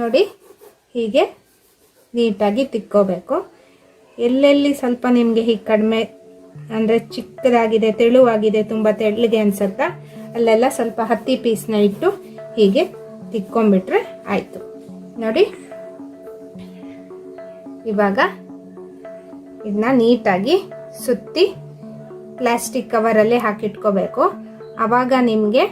ನೋಡಿ, ಹೀಗೆ ನೀಟಾಗಿ ತಿಕ್ಕೋಬೇಕು. ಎಲ್ಲೆಲ್ಲಿ ಸ್ವಲ್ಪ ನಿಮಗೆ ಹೀಗೆ ಕಡಿಮೆ, ಅಂದರೆ ಚಿಕ್ಕದಾಗಿದೆ, ತೆಳುವಾಗಿದೆ, ತುಂಬ ತೆಳ್ಳಗೆ ಅನ್ಸುತ್ತಾ, ಅಲ್ಲೆಲ್ಲ ಸ್ವಲ್ಪ ಹತ್ತಿ ಪೀಸ್ನ ಇಟ್ಟು ಹೀಗೆ ತಿಕ್ಕೊಂಬಿಟ್ರೆ ಆಯಿತು. ನೋಡಿ, ಇವಾಗ ಇದನ್ನ ನೀಟಾಗಿ ಸುತ್ತಿ ಪ್ಲಾಸ್ಟಿಕ್ ಕವರಲ್ಲೇ ಹಾಕಿಟ್ಕೋಬೇಕು. ಆವಾಗ ನಿಮಗೆ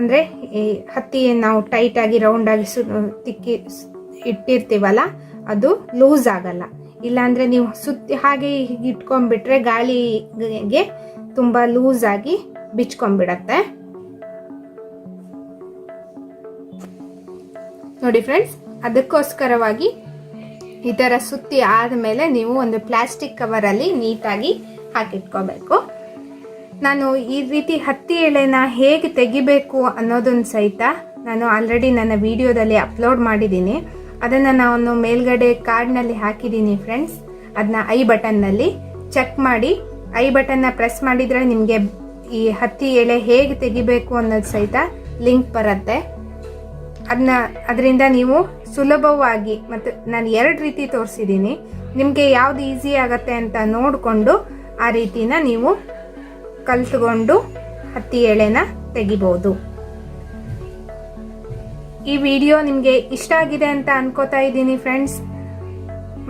ಅಂದರೆ ಈ ಹತ್ತಿ ನಾವು ಟೈಟಾಗಿ ರೌಂಡಾಗಿ ಸು, ತಿಕ್ಕಿ ಇಟ್ಟಿರ್ತೀವಲ್ಲ, ಅದು ಲೂಸ್ ಆಗಲ್ಲ. ಇಲ್ಲಾಂದರೆ ನೀವು ಸುತ್ತಿ ಹಾಗೆ ಹೀಗೆ ಇಟ್ಕೊಂಡ್ಬಿಟ್ರೆ ಗಾಳಿಗೆ ತುಂಬ ಲೂಸ್ ಆಗಿ ಬಿಚ್ಕೊಂಡ್ಬಿಡತ್ತೆ. ನೋಡಿ ಫ್ರೆಂಡ್ಸ್ ಅದಕ್ಕೋಸ್ಕರವಾಗಿ ಈ ಥರ ಸುತ್ತಿ ಆದಮೇಲೆ ನೀವು ಒಂದು ಪ್ಲಾಸ್ಟಿಕ್ ಕವರಲ್ಲಿ ನೀಟಾಗಿ ಹಾಕಿಟ್ಕೋಬೇಕು. ನಾನು ಈ ರೀತಿ ಹತ್ತಿ ಎಳೆನ ಹೇಗೆ ತೆಗಿಬೇಕು ಅನ್ನೋದನ್ನು ಸಹಿತ ನಾನು ಆಲ್ರೆಡಿ ನನ್ನ ವಿಡಿಯೋದಲ್ಲಿ ಅಪ್ಲೋಡ್ ಮಾಡಿದ್ದೀನಿ. ಅದನ್ನು ನಾನು ಮೇಲ್ಗಡೆ ಕಾರ್ಡ್ನಲ್ಲಿ ಹಾಕಿದ್ದೀನಿ ಫ್ರೆಂಡ್ಸ್ ಅದನ್ನ ಐ ಬಟನ್ನಲ್ಲಿ ಚೆಕ್ ಮಾಡಿ. ಐ ಬಟನ್ನ ಪ್ರೆಸ್ ಮಾಡಿದರೆ ನಿಮಗೆ ಈ ಹತ್ತಿ ಎಳೆ ಹೇಗೆ ತೆಗಿಬೇಕು ಅನ್ನೋದು ಸಹಿತ ಲಿಂಕ್ ಬರುತ್ತೆ. ಅದನ್ನ ಅದರಿಂದ ನೀವು ಸುಲಭವಾಗಿ ಮತ್ತು ನಾನು ಎರಡು ರೀತಿ ತೋರಿಸಿದ್ದೀನಿ. ನಿಮಗೆ ಯಾವ್ದು ಈಸಿ ಆಗತ್ತೆ ಅಂತ ನೋಡಿಕೊಂಡು ಆ ರೀತಿನ ನೀವು ಕಲ್ತ್ಕೊಂಡು ಹತ್ತಿ ಎಳೆನ ತೆಗಿಬೋದು. ಈ ವಿಡಿಯೋ ನಿಮಗೆ ಇಷ್ಟ ಆಗಿದೆ ಅಂತ ಅನ್ಕೋತಾ ಇದ್ದೀನಿ ಫ್ರೆಂಡ್ಸ್.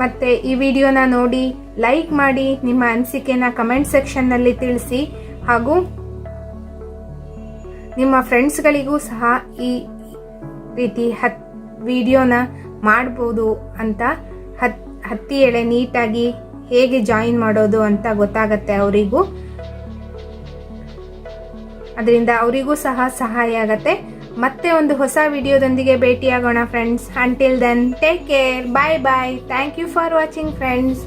ಮತ್ತೆ ಈ ವಿಡಿಯೋನ ನೋಡಿ, ಲೈಕ್ ಮಾಡಿ, ನಿಮ್ಮ ಅನಿಸಿಕೆನ ಕಮೆಂಟ್ ಸೆಕ್ಷನ್ನಲ್ಲಿ ತಿಳಿಸಿ. ಹಾಗೂ ನಿಮ್ಮ ಫ್ರೆಂಡ್ಸ್ಗಳಿಗೂ ಸಹ ಈ ರೀತಿ ಹತ್, ವಿಡಿಯೋನ ಮಾಡ್ಬೋದು ಅಂತ, ಹತ್, ಹತ್ತಿ ಎಳೆ ನೀಟಾಗಿ ಹೇಗೆ ಜಾಯಿನ್ ಮಾಡೋದು ಅಂತ ಗೊತ್ತಾಗತ್ತೆ ಅವರಿಗೂ. ಅದರಿಂದ ಅವರಿಗೂ ಸಹ ಸಹಾಯ ಆಗತ್ತೆ. ಮತ್ತೆ ಒಂದು ಹೊಸ ವಿಡಿಯೋದೊಂದಿಗೆ ಭೇಟಿಯಾಗೋಣ friends until then take care bye bye thank you for watching friends